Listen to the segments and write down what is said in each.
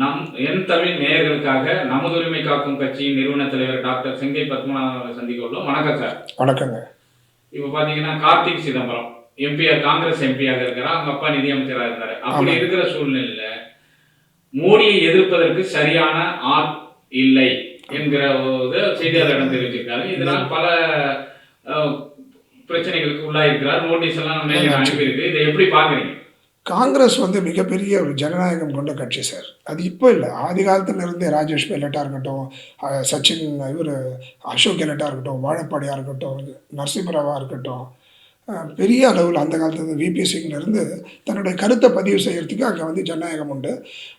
நம் என் தமிழ் நேயர்களுக்காக நமது உரிமை காக்கும் கட்சியின் நிறுவன தலைவர் டாக்டர் செங்கை பத்மநாபன் அவர்களை சந்திக்க உள்ளோம். வணக்கம் சார். வணக்கங்க. இப்போ பாத்தீங்கன்னா கார்த்திக் சிதம்பரம் எம்பிஆர் காங்கிரஸ் எம்பியாக இருக்கிறார். அவங்க அப்பா நிதியமைச்சராக இருந்தாரு. அப்படி. இருக்கிற சூழ்நிலையில மோடியை எதிர்ப்பதற்கு சரியான ஆள் இல்லை என்கிற ஒரு செய்தியாளரிடம் தெரிவிச்சிருக்காரு. இதனால் பல பிரச்சனைகளுக்கு உள்ளாயிருக்கிறார். நோட்டீஸ் எல்லாம் அனுப்பியிருக்கு. இதை எப்படி பாக்குறீங்க காங்கிரஸ் வந்து மிகப்பெரிய ஒரு ஜனநாயகம் கொண்ட கட்சி சார். அது இப்போ இல்லை. ஆதி காலத்திலிருந்தே ராஜேஷ் கெலட்டாக இருக்கட்டும் சச்சின் இவர் அசோக் கெலட்டாக இருக்கட்டும் வாழப்பாடியாக இருக்கட்டும் நரசிம்மராவாக இருக்கட்டும் பெரிய அளவில் அந்த காலத்துல விபி சிங்லேருந்து தன்னுடைய கருத்தை பதிவு செய்யறதுக்கு அங்கே வந்து ஜனநாயகம் உண்டு.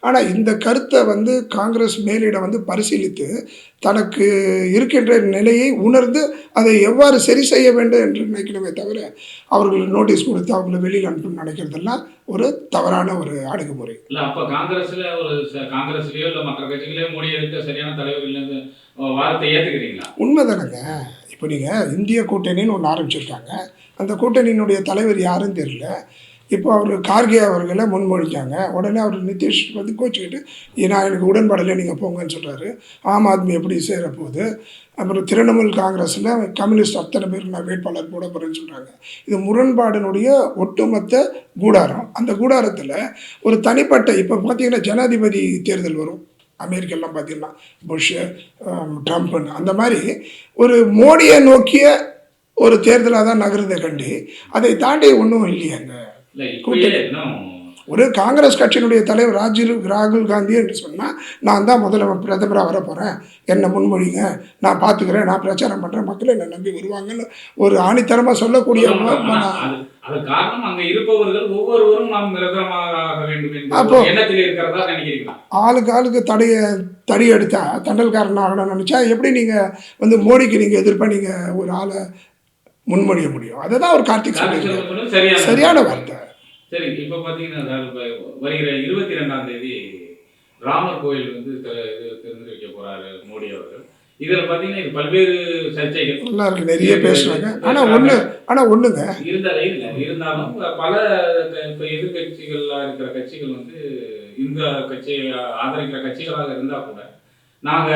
ஆனால் இந்த கருத்தை வந்து காங்கிரஸ் மேலிடம் வந்து பரிசீலித்து தனக்கு இருக்கின்ற நிலையை உணர்ந்து அதை எவ்வாறு சரி செய்ய வேண்டும் என்று நினைக்கணுமே தவிர அவர்கள் நோட்டீஸ் கொடுத்து அவங்கள வெளியில் அனுப்பணும்னு நினைக்கிறதெல்லாம் ஒரு தவறான ஒரு அணுகுமுறை இல்ல அப்ப காங்கிரஸ்ல ஒரு காங்கிரஸ்லயோ இல்ல மற்ற கட்சிகளே மோடி எதிர்க்க சரியான தலைவர் இல்லைன்னு அஹ், வார்த்தை ஏத்துக்கிறீங்களா? உண்மைதானங்க. இப்போ நீங்கள் இந்திய கூட்டணின்னு ஒன்று ஆரம்பிச்சிருக்காங்க. அந்த கூட்டணியினுடைய தலைவர் யாருன்னு தெரியல. இப்போ அவர் கார்கே அவர்களை முன்மொழிஞ்சாங்க. உடனே அவர் நிதிஷ் வந்து கோச்சிக்கிட்டு நான் எனக்கு உடன்படலை நீங்கள் போங்கன்னு சொல்கிறாரு ஆம் ஆத்மி எப்படி சேர அப்புறம் திரிணாமுல் காங்கிரஸில் கம்யூனிஸ்ட் அத்தனை பேர் நான் வேட்பாளர் போட போகிறேன்னு சொல்கிறாங்க இது முரண்பாடினுடைய ஒட்டுமொத்த கூடாரம். அந்த கூடாரத்தில் ஒரு தனிப்பட்ட இப்போ பார்த்தீங்கன்னா ஜனாதிபதி தேர்தல் வரும். அமெரிக்கெல்லாம் பார்த்தீங்கன்னா புஷ் ட்ரம்ப்னு. அந்த மாதிரி ஒரு மோடியை நோக்கிய ஒரு தேர்தலாக தான் நகருதை கண்டி. அதை தாண்டி ஒன்றும் இல்லையாங்க. இன்னும் ஒரு காங்கிரஸ் கட்சியினுடைய தலைவர் ராஜீவ் ராகுல் காந்தி என்று சொன்னால் நான் தான் முதல்ல பிரதமராக வர போகிறேன் என்னை முன்மொழிங்க. நான் பார்த்துக்கிறேன். நான் பிரச்சாரம் பண்ணுறேன் மக்கள் என்னை நம்பி வருவாங்கன்னு ஒரு ஆணித்தரமாக சொல்லக்கூடிய அப்போ- ஆளுக்கு ஆளுக்கு தடைய தடி எடுத்தா தண்டல்காரன் ஆகணும்னு நினச்சா எப்படி நீங்கள் வந்து மோடிக்கு நீங்கள் எதிர்ப்பாக நீங்கள் ஒரு ஆளை முன்மொழிய முடியும். அதை தான் ஒரு கார்த்திக் சொல்லியிருக்காரு. சரியான வார்த்தை. சரி இப்ப இப்ப வருகிற இருபத்தி ரெண்டாம் தேதி ராமர் கோயில் வந்து திறந்து வைக்க போறாரு மோடி அவர்கள். இதுல பாத்தீங்கன்னா இது பல்வேறு சர்ச்சைகள். இருக்கு நிறைய பேசுறாங்க. ஆனால் ஒன்று ஆனால் ஒன்றுங்க இருந்தாலே இல்லை. இருந்தாலும் பல இப்ப எதிர்கட்சிகளா இருக்கிற கட்சிகள் வந்து இந்த கட்சியை ஆதரிக்கிற கட்சிகளாக இருந்தா கூட நாங்க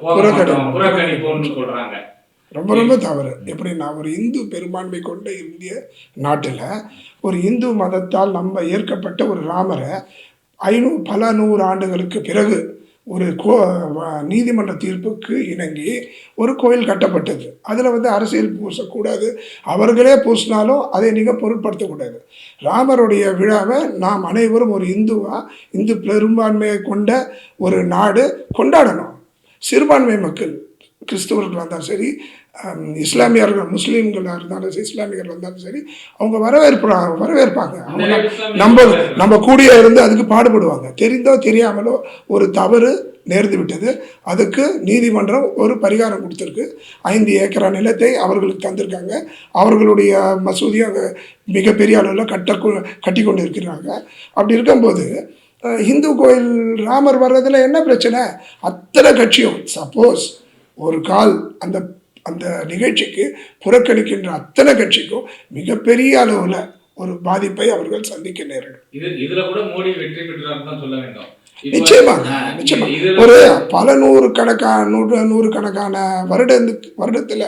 போக புறக்கணி. மாட்டோம், புறக்கணிப்போம்னு சொல்றாங்க. ரொம்ப ரொம்ப தவறு. எப்படின்னா ஒரு இந்து பெரும்பான்மை கொண்ட இந்திய நாட்டில் ஒரு இந்து மதத்தால் நம்ம ஏற்கப்பட்ட ஒரு ராமரை ஐநூ பல நூறு ஆண்டுகளுக்கு பிறகு ஒரு கோ நீதிமன்ற தீர்ப்புக்கு இணங்கி ஒரு கோயில் கட்டப்பட்டது. அதில் வந்து அரசியல் பூசக்கூடாது. அவர்களே பூசினாலும் அதை நீங்கள் பொருட்படுத்தக்கூடாது. ராமருடைய விழாவை நாம் அனைவரும் ஒரு இந்துவாக இந்து பெரும்பான்மையை கொண்ட ஒரு நாடு கொண்டாடணும். சிறுபான்மை மக்கள். கிறிஸ்தவர்களாக இருந்தாலும் சரி இஸ்லாமியர்கள் முஸ்லீம்களாக இருந்தாலும் சரி இஸ்லாமியர்கள் இருந்தாலும் சரி அவங்க வரவேற்பு வரவேற்பாங்க. அவங்க நம்ம நம்ம கூடிய இருந்து அதுக்கு பாடுபடுவாங்க. தெரிந்தோ தெரியாமலோ ஒரு தவறு நேர்ந்து விட்டது. அதுக்கு நீதிமன்றம் ஒரு பரிகாரம் கொடுத்துருக்கு. ஐந்து ஏக்கரா நிலத்தை அவர்களுக்கு தந்திருக்காங்க. அவர்களுடைய மசூதியும் அங்கே மிகப்பெரிய அளவில் கட்ட கட்டி கொண்டு இருக்கிறாங்க அப்படி இருக்கும்போது இந்து கோயில் ராமர் வர்றதுல என்ன பிரச்சனை? அத்தனை கட்சியும் சப்போஸ் ஒரு கால் அந்த அந்த நிகழ்ச்சிக்கு புறக்கணிக்கின்ற அத்தனை கட்சிக்கும் மிகப்பெரிய அளவில் ஒரு பாதிப்பை அவர்கள் சந்திக்க நேரிடும். இது இதுல கூட மோடி வெற்றி பெற்றார் தான் சொல்ல வேண்டும். இப்ப- நிச்சயமாக நிச்சயமா ஒரு பல நூறு கணக்கான நூறு நூறு கணக்கான வருடத்துக்கு வருடத்தில்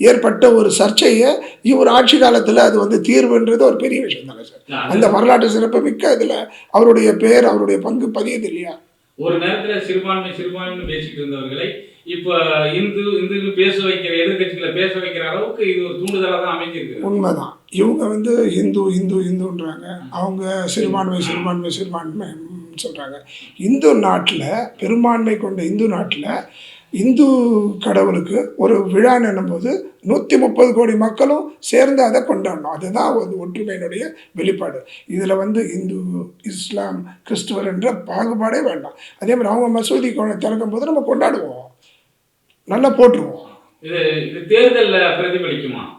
ஏற்பட்ட ஒரு சர்ச்சையை இவர் ஆட்சி காலத்தில் அது வந்து தீர்வுன்றது ஒரு பெரிய விஷயம் தானே சார் அந்த வரலாற்று சிறப்பு மிக்க இதில் அவருடைய பேர் அவருடைய பங்கு பதியுது இல்லையா? ஒரு நேரத்துல சிறுபான்மை சிறுபான்மைன்னு பேசிட்டு இருந்தவர்களை இப்போ இந்து இந்துக்கு பேச வைக்கிற எதிர்கட்சிகளை பேச வைக்கிற அளவுக்கு இது ஒரு தூண்டுதலாக தான் அமைஞ்சிருக்கு. உண்மைதான். இவங்க வந்து இந்து இந்து இந்துன்றாங்க. அவங்க சிறுபான்மை சிறுபான்மை சிறுபான்மை சொல்கிறாங்க இந்து நாட்டில் பெரும்பான்மை கொண்ட இந்து நாட்டில் இந்து கடவுளுக்கு ஒரு விழா என்னும்போது நூற்றி முப்பது கோடி மக்களும் சேர்ந்து அதை கொண்டாடணும். அதுதான் ஒரு ஒற்றுமையினுடைய வெளிப்பாடு. இதில் வந்து இந்து இஸ்லாம் கிறிஸ்துவர் என்ற பாகுபாடே வேண்டாம். அதே மாதிரி அவங்க மசூதி திறக்கும் போது நம்ம கொண்டாடுவோம். நல்லா போட்டுருவோம்.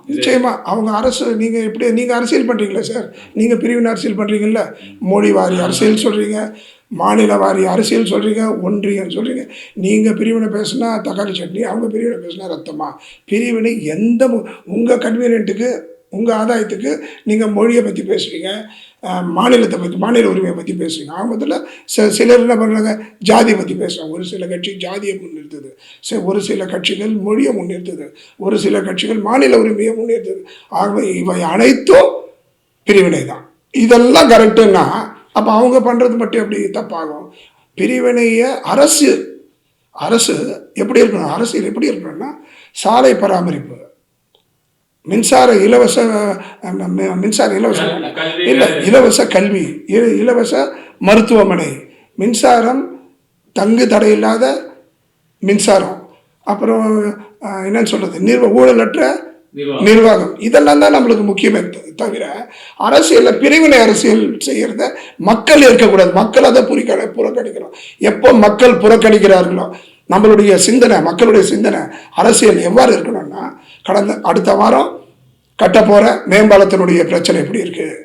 நிச்சயமா. அவங்க அரசு நீங்க எப்படி நீங்க அரசியல் பண்றீங்களா சார்? நீங்க பிரிவினை அரசியல் பண்றீங்கல்ல? மோடி வாரி அரசியல் சொல்றீங்க மாநில வாரி அரசியல் சொல்றீங்க ஒன்றியம் சொல்றீங்க. நீங்க பிரிவினை பேசுனா தக்காளி சட்னி அவங்க பிரிவினை பேசுனா ரத்தமா? பிரிவினை எந்த மு- உங்க கன்வீனியன்ட்டுக்கு உங்கள் ஆதாயத்துக்கு நீங்கள் மொழியை பற்றி பேசுவீங்க மாநிலத்தை பற்றி மாநில உரிமையை பற்றி பேசுவீங்க ஆரம்பத்தில் ச சிலர் என்ன பண்ணுறாங்க ஜாதியை பற்றி பேசுகிறாங்க ஒரு சில கட்சி ஜாதியை முன்னிறுத்துது. சரி ஒரு சில கட்சிகள் மொழியை முன்னிறுத்துது. ஒரு சில கட்சிகள் மாநில உரிமையை முன்னிறுத்துது. ஆக இவை அனைத்தும் பிரிவினை தான் இதெல்லாம் கரெக்டுன்னா அப்போ அவங்க பண்ணுறது மட்டும் எப்படி தப்பாகும்? பிரிவினையை அரசு அரசு எப்படி இருக்கணும்? அரசியல் எப்படி இருக்கணும்னா சாலை பராமரிப்பு. மின்சார இலவச மின்சார இலவச இல்லை இலவச கல்வி இலவச மருத்துவமனை. மின்சாரம் தங்கு தடையில்லாத மின்சாரம். அப்புறம் என்னன்னு சொல்றது? நிர்வ ஊழலற்ற நிர்வாகம். இதெல்லாம் தான் நம்மளுக்கு முக்கியமே தவிர அரசியல்ல பிரிவினை அரசியல் செய்யறத மக்கள் ஏற்கக்கூடாது. மக்கள் அதை புரிக்க புறக்கணிக்கிறோம் எப்போ மக்கள் புறக்கணிக்கிறார்களோ நம்மளுடைய சிந்தனை மக்களுடைய சிந்தனை அரசியல் எவ்வாறு இருக்கணும்னா கடந்த அடுத்த வாரம் கட்ட மேம்பாலத்தினுடைய பிரச்சனை எப்படி இருக்குது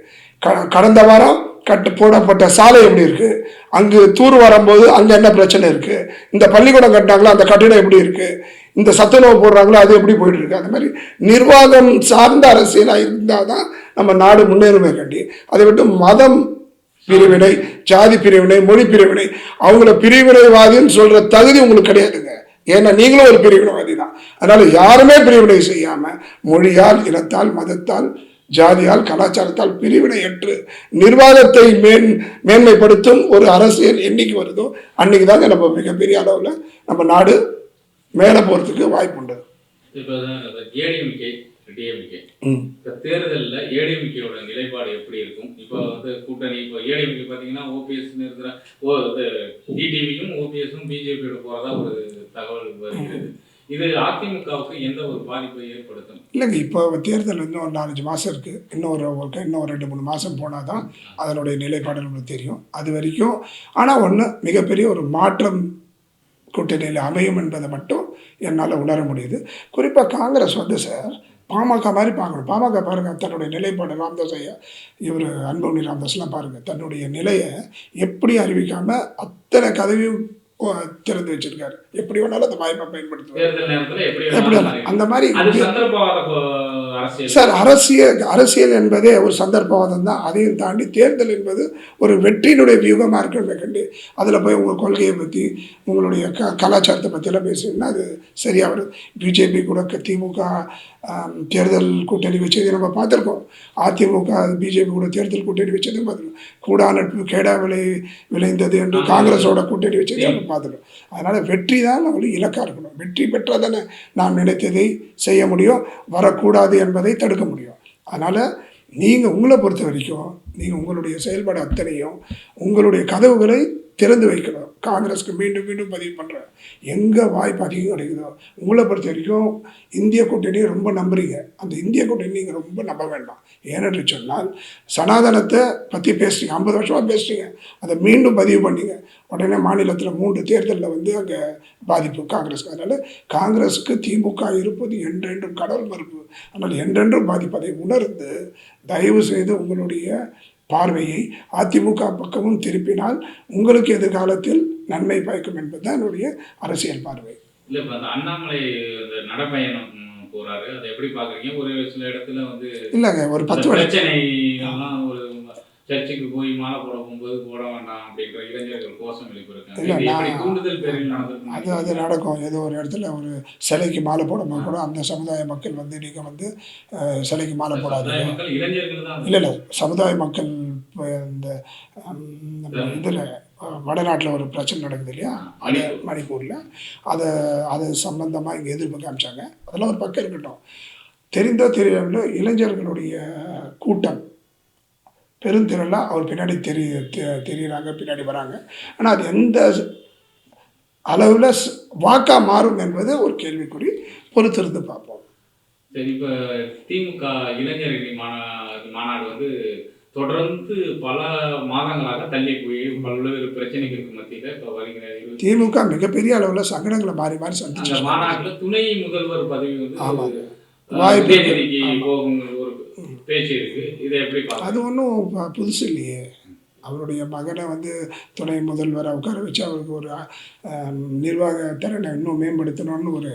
க- கடந்த வாரம் கட்டு போடப்பட்ட சாலை எப்படி இருக்குது அங்கு தூர் வரும்போது அங்கே என்ன பிரச்சனை இருக்குது இந்த பள்ளிக்கூடம் கட்டினாங்களோ? அந்த கட்டிடம் எப்படி இருக்குது இந்த சத்துணவு போடுறாங்களோ? அது எப்படி போயிட்டு இருக்கு? அந்த மாதிரி நிர்வாகம் சார்ந்த அரசியலாக இருந்தால் தான் நம்ம நாடு முன்னேறுமே கட்டி அதை விட்டு மதம் பிரிவினை ஜாதி பிரிவினை மொழி பிரிவினை அவங்கள பிரிவினைவாதின்னு சொல்கிற தகுதி உங்களுக்கு கிடையாதுங்க. ஏன்னா நீங்களும் ஒரு பிரிவினைவாதி தான் அதனால யாருமே பிரிவினை செய்யாம மொழியால் இனத்தால் மதத்தால் ஜாதியால் கலாச்சாரத்தால் பிரிவினையற்று நிர்வாகத்தை மேன் மேன்மைப்படுத்தும் ஒரு அரசியல் என்னைக்கு வருதோ அன்னைக்கு தாங்க நம்ம மிகப்பெரிய அளவில் நம்ம நாடு மேலே போகிறதுக்கு ம். இப்போ தேர்தலில் ஏடிஎம்கேயோட நிலைப்பாடு எப்படி இருக்கும்? இப்போ வந்து கூட்டணி இப்போ ஏடிஎம்கே பார்த்தீங்கன்னா ஓபிஎஸ் இருக்கிற ஓ டிடிவியும் ஓபிஎஸும் பிஜேபியோட போகிறதா ஒரு தகவல் வருகிறது. இது அதிமுகவுக்கு எந்த ஒரு பாதிப்பை ஏற்படுத்தும் இல்லைங்க இப்போ தேர்தல் இன்னும் ஒரு நாலஞ்சு மாதம் இருக்குது இன்னொரு ஒரு இன்னும் ஒரு ரெண்டு மூணு மாதம் போனால் தான் அதனுடைய நிலைப்பாடு நம்மளுக்கு தெரியும். அது வரைக்கும் ஆனால் ஒன்று மிகப்பெரிய ஒரு மாற்றம் கூட்டணியில் அமையும் என்பதை மட்டும் என்னால் உணர முடியுது. குறிப்பாக காங்கிரஸ் வந்து சார் பாமக மாதிரி பார்க்கணும். பாமக பாருங்கள் தன்னுடைய நிலைப்பாடு ராம்தாஸ் ஐயா இவர் அன்புமணி ராம்தாஸ்லாம் பாருங்கள் தன்னுடைய நிலையை எப்படி அறிவிக்காமல் அத்தனை கதவையும் திறந்து வச்சிருக்காரு. எப்படி வேணாலும் அந்த வாய்ப்பை பயன்படுத்துவார். அந்த மாதிரி சார் அரசியல் அரசியல் என்பதே ஒரு சந்தர்ப்பவாதம் தான். அதையும் தாண்டி தேர்தல் என்பது ஒரு வெற்றியினுடைய வியூகமாக இருக்கணுமே கண்டு அதில் போய் உங்கள் கொள்கையை பற்றி உங்களுடைய க கலாச்சாரத்தை பற்றியெல்லாம் பேசுனீங்கன்னா அது சரியாக வரும். பிஜேபி கூட திமுக தேர்தல் கூட்டணி வச்சதை நம்ம பார்த்துருக்கோம். அதிமுக பிஜேபி கூட தேர்தல் கூட்டணி வச்சதையும் பார்த்துருக்கோம். கூடா நட்பு கேடா விளை விளைந்தது என்று காங்கிரஸோட கூட்டணி வச்சதையும் பார்த்துக்கணும். அதனால் வெற்றி தான் நம்மளுக்கு இலக்காக இருக்கணும். வெற்றி பெற்றால் தானே நாம் நினைத்ததை செய்ய முடியும் வரக்கூடாது என்பதை தடுக்க முடியும். அதனால் நீங்கள் உங்களை பொறுத்த வரைக்கும் நீங்கள் உங்களுடைய செயல்பாடு அத்தனையும் உங்களுடைய கதவுகளை திறந்து வைக்கணும். காங்கிரஸ்க்கு மீண்டும் மீண்டும் பதிவு பண்ணுறேன் எங்கே வாய்ப்பு அதிகம் கிடைக்குதோ உங்களை பொறுத்த வரைக்கும் இந்திய கூட்டணியை ரொம்ப நம்புறீங்க. அந்த இந்திய கூட்டணி நீங்கள் ரொம்ப நம்ப வேண்டாம். ஏனென்று சொன்னால் சனாதனத்தை பற்றி பேசுறீங்க. ஐம்பது வருஷமாக பேசுறீங்க. அதை மீண்டும் பதிவு பண்ணீங்க. உடனே மாநிலத்தில் மூன்று தேர்தலில் வந்து அங்கே பாதிப்பு காங்கிரஸ்க்கு. அதனால் காங்கிரஸுக்கு திமுக இருப்பது என்றென்றும் கடவுள் மறுப்பு. அதனால் என்றென்றும் பாதிப்பதை உணர்ந்து தயவு செய்து உங்களுடைய பார்வையை அதிமுக பக்கமும் திருப்பினால் உங்களுக்கு எதிர்காலத்தில் நன்மை பயக்கும் என்பதுதான் என்னுடைய அரசியல் பார்வை. இல்ல இப்ப அந்த அண்ணாமலை நடைப்பயணம் போறாரு. அதை எப்படி பாக்குறீங்க ஒரு சில இடத்துல வந்து இல்லைங்க ஒரு பத்து பிரச்சனை ஒரு சர்ச்சுக்கு போய் மாலை போட போகும்போது போட வேண்டாம் அப்படின்ற இளைஞர்கள் கோஷம் எழுப்பியிருக்காங்க. அது அது நடக்கும். ஏதோ ஒரு இடத்துல ஒரு சிலைக்கு மாலை போடும்போது கூட அந்த சமுதாய மக்கள் வந்து நீங்கள் வந்து சிலைக்கு மாலை தான் இல்லை இல்லை சமுதாய மக்கள் இந்த இதில் வடநாட்டில் ஒரு பிரச்சனை நடக்குது இல்லையா? அது மணிப்பூரில். அதை அது சம்பந்தமாக இங்கே எதிர்ப்பு காமிச்சாங்க. அதெல்லாம் ஒரு பக்கம் இருக்கட்டும். தெரிந்தோ தெரியாமலோ இளைஞர்களுடைய கூட்டம் பெருந்திரளாக அவர் பின்னாடி தெரிய தெ- தெரியுறாங்க பின்னாடி வராங்க. ஆனால் அது எந்த அளவில் வாக்கா மாறும் என்பது ஒரு கேள்விக்குறி பொறுத்திருந்து பார்ப்போம். சரி இப்ப திமுக இளைஞரணி மாநா மாநாடு வந்து தொடர்ந்து பல மாதங்களாக தள்ளி போய் பல்வேறு பிரச்சனைகளுக்கு மத்தியில. இப்ப வருகிற இருபத்தி திமுக மிகப்பெரிய அளவில் சங்கடங்களை மாறி மாறி சந்திச்சு மாநாட்டுல துணை முதல்வர் பதவி வந்து. அஹ், வாய்ப்பு பேச்சு இருக்கு. இதை எப்படி அது ஒன்றும் புதுசு இல்லையே. அவருடைய மகனை வந்து துணை முதல்வரை உட்கார வச்சு அவருக்கு ஒரு நிர்வாக திறனை இன்னும் மேம்படுத்தணும்னு ஒரு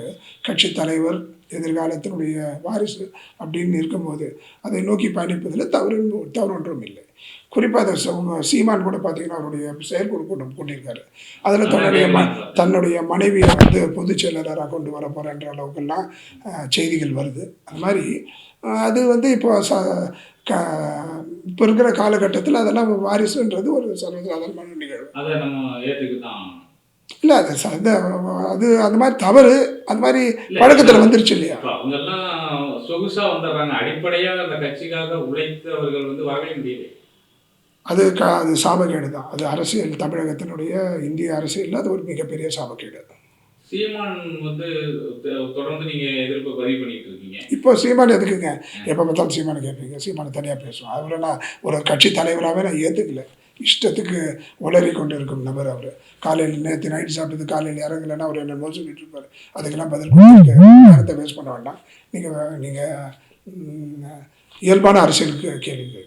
கட்சி தலைவர் எதிர்காலத்தினுடைய வாரிசு அப்படின்னு இருக்கும்போது அதை நோக்கி பயணிப்பதில் தவறு தவறு ஒன்றும் இல்லை. குறிப்பாக அதை சீமான் கூட பார்த்தீங்கன்னா அவருடைய செயற்குழு கூட்டம் கூட்டியிருக்காரு. அதில் தன்னுடைய ம தன்னுடைய மனைவியை வந்து பொதுச் செயலராக கொண்டு வர போகிறன்ற அளவுக்கெல்லாம் செய்திகள் வருது. அது மாதிரி அது வந்து இப்போ ச க இப்போ இருக்கிற காலகட்டத்தில் அதெல்லாம் வாரிசுன்றது ஒரு சர்வசாதாரணமான நிகழ்வு. இல்லை அது ச- அது அந்த மாதிரி தவறு அந்த மாதிரி பழக்கத்தில் வந்துருச்சு இல்லையா? இப்போ அவங்கெல்லாம் சொகுசா வந்துடுறாங்க அடிப்படையா அந்த கட்சிக்காக உழைத்தவர்கள் வந்து வரவே முடியல அது க அது சாபக்கேடு தான். அது அரசியல் தமிழகத்தினுடைய இந்திய அரசியலில் அது ஒரு மிகப்பெரிய சாபக்கேடு. சீமான் வந்து தொடர்ந்து நீங்க எதிர்ப்பு பதிவு பண்ணிட்டு இருக்கீங்க இப்போ சீமான் எதுக்குங்க? எப்போ பார்த்தாலும் சீமானை கேட்பீங்க. சீமானை தனியாக பேசுவோம். அவரை நான் ஒரு கட்சி தலைவராகவே நான் ஏற்றுக்கல இஷ்டத்துக்கு உளறி கொண்டு இருக்கும் நபர் அவர். காலையில் நேற்று நைட் சாப்பிட்டது காலையில் இறங்கலைன்னா அவர் என்ன நோய் சொல்லிட்டு இருப்பார் அதுக்கெல்லாம் பதில் கொடுத்துட்டு நேரத்தை வேஸ்ட் பண்ண வேண்டாம். நீங்கள் நீங்கள் இயல்பான அரசியலுக்கு கேள்வி